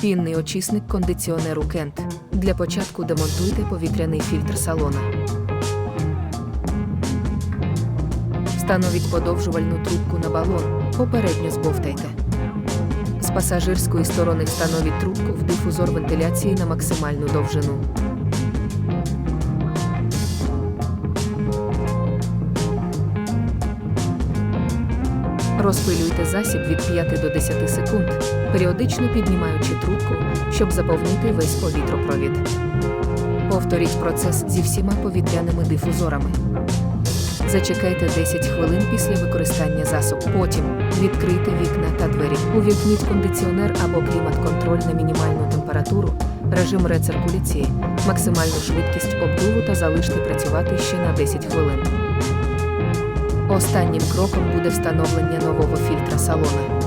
Пінний очисник кондиціонеру Кент. Для початку демонтуйте повітряний фільтр салона. Встановіть подовжувальну трубку на балон. Попередньо збовтайте. З пасажирської сторони встановіть трубку в дифузор вентиляції на максимальну довжину. Розпилюйте засіб від 5 до 10 секунд, періодично піднімаючи трубку, щоб заповнити весь повітропровід. Повторіть процес зі всіма повітряними дифузорами. Зачекайте 10 хвилин після використання засобу. Потім відкрийте вікна та двері. Увімкніть кондиціонер або клімат-контроль на мінімальну температуру, режим рециркуляції, максимальну швидкість обдуву та залиште працювати ще на 10 хвилин. Останнім кроком буде встановлення нового фільтра салона.